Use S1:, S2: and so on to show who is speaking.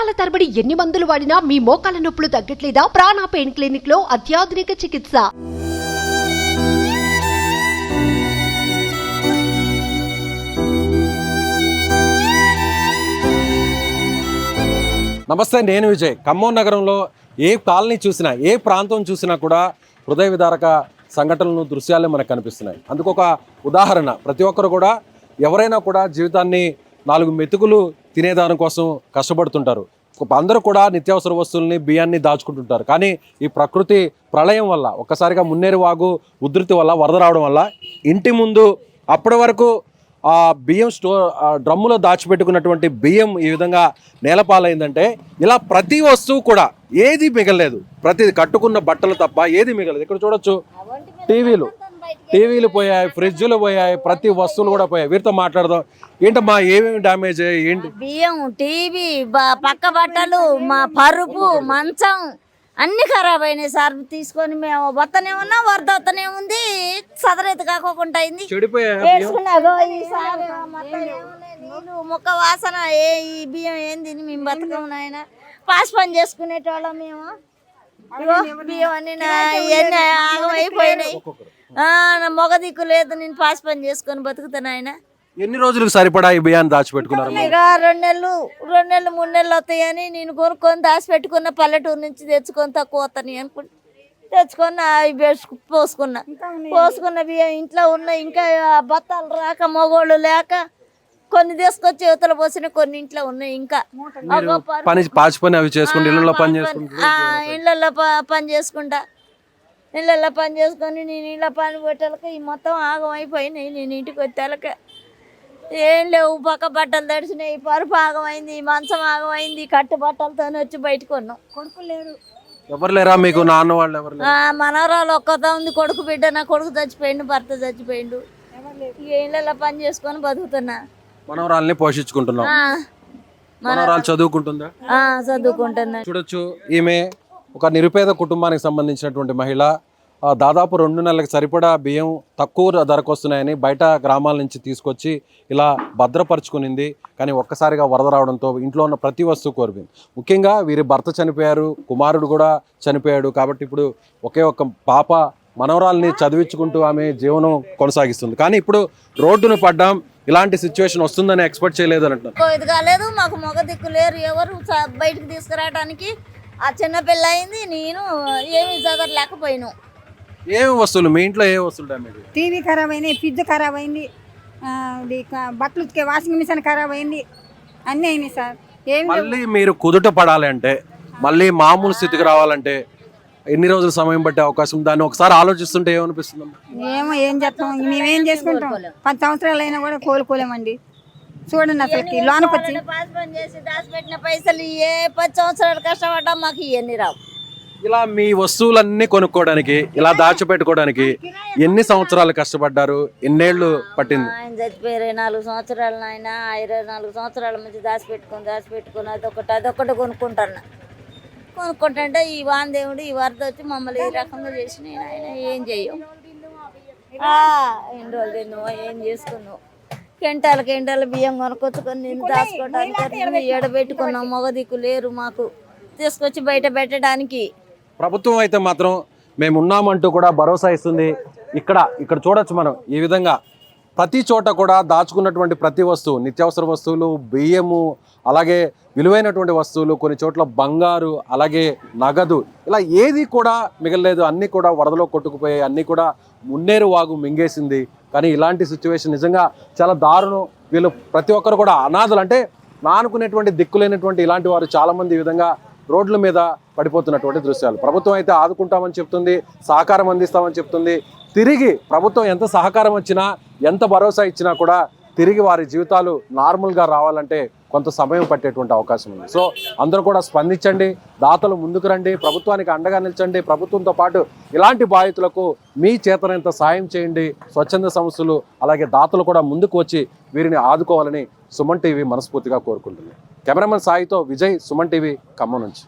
S1: సంవత్సరాల తరబడి ఎన్ని మందులు వాడినా మీ మోకాల నొప్పులు తగ్గట్లేదా? ప్రాణ పెయిన్ క్లినిక్లో అత్యాధునిక చికిత్స.
S2: నమస్తే నేను విజయ్. ఖమ్మం నగరంలో ఏ కాలనీ చూసినా ఏ ప్రాంతం చూసినా కూడా హృదయ విదారక సంఘటనలు దృశ్యాలే మనకు కనిపిస్తున్నాయి. అందుకు ఒక ఉదాహరణ ప్రతి ఒక్కరు కూడా ఎవరైనా కూడా జీవితాన్ని నాలుగు మెతుకులు తినేదాని కోసం కష్టపడుతుంటారు. అందరూ కూడా నిత్యావసర వస్తువుల్ని బియ్యాన్ని దాచుకుంటుంటారు. కానీ ఈ ప్రకృతి ప్రళయం వల్ల ఒక్కసారిగా మున్నేరు వాగు ఉధృతి వల్ల వరద రావడం వల్ల ఇంటి ముందు అప్పటి వరకు ఆ బియ్యం స్టో డ్రమ్ములో దాచిపెట్టుకున్నటువంటి బియ్యం ఈ విధంగా నేలపాలైందంటే ఇలా ప్రతి వస్తువు కూడా ఏది మిగలలేదు. ప్రతి కట్టుకున్న బట్టలు తప్ప ఏది మిగలలేదు. ఇక్కడ చూడొచ్చు టీవీలు. టీవీలు పోయాయి ఫ్రిడ్జ్లు పోయాయి ప్రతి వస్తువులు కూడా పోయాయి. వీరితో మాట్లాడదాం. ఏంటమ్మా ఏమేమి డ్యామేజ్ ఏంటి?
S3: బియ్యం టీవీ పక్క బట్టలు మా పరుపు మంచం అన్ని ఖరాబ్ అయినాయి సార్. తీసుకొని మేము వత్తనే ఉన్నా వరద వత్తనే ఉంది. సదరైతే కాకోకుండా అయింది. మొక్క వాసన ఏ ఈ బియ్యం ఏంది మేము బతకం నాయన. పాస్ పని చేసుకునేటోళ్ళం మేము. బియ్యం అన్ని ఆగమైపోయినాయి. నా మొగ దిక్కు లేదు నేను పాస్ పని చేసుకొని బతుకుతాను ఆయన.
S2: ఎన్ని రోజులకు సరిపడా ఈ బియ్యాన్ని దాచిపెట్టుకున్నారు?
S3: ఇక రెండు నెలలు రెండు నెలలు మూడు నెలలు వస్తాయని నేను కొనుక్కొని దాచి పెట్టుకున్న పల్లెటూరు నుంచి తెచ్చుకొని తక్కువ వస్తాను అనుకుంటే తెచ్చుకొని అవి పోసుకున్నా. పోసుకున్న బియ్యం ఇంట్లో ఉన్న ఇంకా బత్తాలు రాక మగోళ్ళు లేక కొన్ని తీసుకొచ్చి యువతలు పోసిన కొన్ని ఇంట్లో ఉన్నాయి ఇంకా.
S2: పని పాచి పని అవి చేసుకుంటే ఇళ్ళలో పని చేసుకుంటే
S3: ఇళ్ళల్లో పని చేసుకుంటా. ఇళ్ళల్లో పని చేసుకొని నేను ఇళ్ళ పని పెట్టాలక ఈ మొత్తం ఆగం అయిపోయినాయి నేను ఇంటికి వచ్చేలక. ఏం లేవు పక్క బట్టలు తడిచినాయి పరుపు ఆగమైంది మంచం ఆగమైంది కట్టు బట్టలతో వచ్చి బయటకు ఉన్నాం కొడుకు లేరు.
S2: ఎవరు లేరా మీకు? నాన్న వాళ్ళు ఎవరు
S3: మనవరాలు ఒక్కతో ఉంది కొడుకు బిడ్డ నా కొడుకు చచ్చిపోయిండు భర్త చచ్చిపోయిండు. ఇళ్ళల్లో పని చేసుకొని బతుకుతున్నా.
S2: మనవరాల్ని పోషించుకుంటున్నాం.
S3: ఆ,
S2: మనవరాలు. చదువుకుంటుందా?
S3: ఆ, చదువుకుంటున్నా.
S2: చూడొచ్చు ఈమె ఒక నిరుపేద కుటుంబానికి సంబంధించినటువంటి మహిళ దాదాపు రెండు నెలలకు సరిపడా బియ్యం తక్కువ ధరకు వస్తున్నాయని బయట గ్రామాల నుంచి తీసుకొచ్చి ఇలా భద్రపరుచుకునింది. కానీ ఒక్కసారిగా వరద రావడంతో ఇంట్లో ఉన్న ప్రతి వస్తువు కోరిపోయింది ముఖ్యంగా వీరి భర్త చనిపోయారు కుమారుడు కూడా చనిపోయాడు. కాబట్టి ఇప్పుడు ఒకే ఒక్క పాప మనవరాల్ని చదివించుకుంటూ ఆమె జీవనం కొనసాగిస్తుంది. కానీ ఇప్పుడు రోడ్డును పడ్డాం ఇలాంటి సిచ్యువేషన్ వస్తుందని ఎక్స్పెక్ట్ చేయలేదు అంటున్నారు
S3: ఇది కాలేదు మాకు మొగ దిక్కు లేరు. ఎవరు బయటకు తీసుకురావడానికి ఆ చిన్న పిల్ల అయింది నేను ఏమి చదవలేకపోయాను
S2: ఏమి వస్తువులు? మీ ఇంట్లో ఏ వస్తువులు డ్యామేజ్
S4: టీవీ ఖరాబ్ అయింది ఫ్రిడ్జ్ ఖరాబ్ అయింది ఆ, ఇది క- బట్టలు ఉతికే వాషింగ్ మిషన్ ఖరాబ్ అయింది అన్నీ అయినాయి సార్. ఏమి.
S2: మళ్ళీ మీరు కుదుట పడాలి అంటే మళ్ళీ మామూలు స్థితికి రావాలంటే ఎన్ని రోజులు సమయం పట్టే అవకాశం ఉంది? దాన్ని ఒకసారి ఆలోచిస్తుంటే ఏమనిపిస్తుంది?
S4: ఏమో ఏం చేస్తాం? మేమేం చేసుకుంటాం? పది సంవత్సరాలు అయినా కూడా కోలుకోలేమండి. చూడండి అసలుకి లోనకి వచ్చి
S3: చేసి దాచిపెట్టిన పైసలు ఏ పది సంవత్సరాలు కష్టపడ్డా మాకు ఇవన్నీ రావు.
S2: ఇలా మీ వస్తువులన్నీ కొనుక్కోవడానికి ఇలా దాచిపెట్టుకోవడానికి ఎన్ని సంవత్సరాలు కష్టపడ్డారు? ఎన్నేళ్ళు పట్టింది?
S3: ఆయన చచ్చిపోయి ఇరవై నాలుగు సంవత్సరాలు ఆయన ఇరవై నాలుగు సంవత్సరాల నుంచి దాచిపెట్టుకొని దాచిపెట్టుకొని అదొకటి అదొకటి కొనుక్కుంటాను కొనుక్కుంటుంటే ఈ వానదేవుడు ఈ వరద వచ్చి మమ్మల్ని ఈ రకంగా చేసి నేను ఆయన ఏం చెయ్యం? ఎన్ని రోజులు ఏం చేసుకున్నావు కెంటాలు కెంటాలు బియ్యం కొనుక్కొచ్చుకొని నేను దాచుకోవడానికి ఎడబెట్టుకున్నాం మగ దిక్కు లేరు మాకు. తీసుకొచ్చి బయట పెట్టడానికి.
S2: ప్రభుత్వం అయితే మాత్రం మేము ఉన్నామంటూ కూడా భరోసా ఇస్తుంది. ఇక్కడ ఇక్కడ చూడొచ్చు మనం ఈ విధంగా. ప్రతి చోట కూడా దాచుకున్నటువంటి ప్రతి వస్తువు నిత్యావసర వస్తువులు బియ్యము అలాగే విలువైనటువంటి వస్తువులు కొన్ని చోట్ల బంగారు అలాగే నగదు ఇలా ఏది కూడా మిగలలేదు. అన్నీ కూడా వరదలో కొట్టుకుపోయాయి. అన్నీ కూడా మున్నేరు వాగు మింగేసింది. కానీ ఇలాంటి సిచ్యువేషన్ నిజంగా చాలా దారుణం. వీళ్ళు ప్రతి ఒక్కరు కూడా అనాథలు. అంటే నానుకునేటువంటి దిక్కులేనటువంటి ఇలాంటి వారు చాలామంది ఈ విధంగా రోడ్ల మీద పడిపోతున్నటువంటి దృశ్యాలు. ప్రభుత్వం అయితే ఆదుకుంటామని చెప్తుంది సహకారం అందిస్తామని చెప్తుంది. తిరిగి ప్రభుత్వం ఎంత సహకారం వచ్చినా ఎంత భరోసా ఇచ్చినా కూడా తిరిగి వారి జీవితాలు నార్మల్గా రావాలంటే కొంత సమయం పట్టేటువంటి అవకాశం ఉంది. సో అందరూ కూడా స్పందించండి దాతలు ముందుకు రండి ప్రభుత్వానికి అండగా నిలిచండి ప్రభుత్వంతో పాటు ఇలాంటి బాధితులకు మీ చేతనంత సాయం చేయండి స్వచ్ఛంద సంస్థలు అలాగే దాతలు కూడా ముందుకు వచ్చి వీరిని ఆదుకోవాలని సుమన్ టీవీ మనస్ఫూర్తిగా కోరుకుంటుంది. కెమెరామెన్ సాయితో విజయ్ సుమన్ టీవీ ఖమ్మం నుంచి.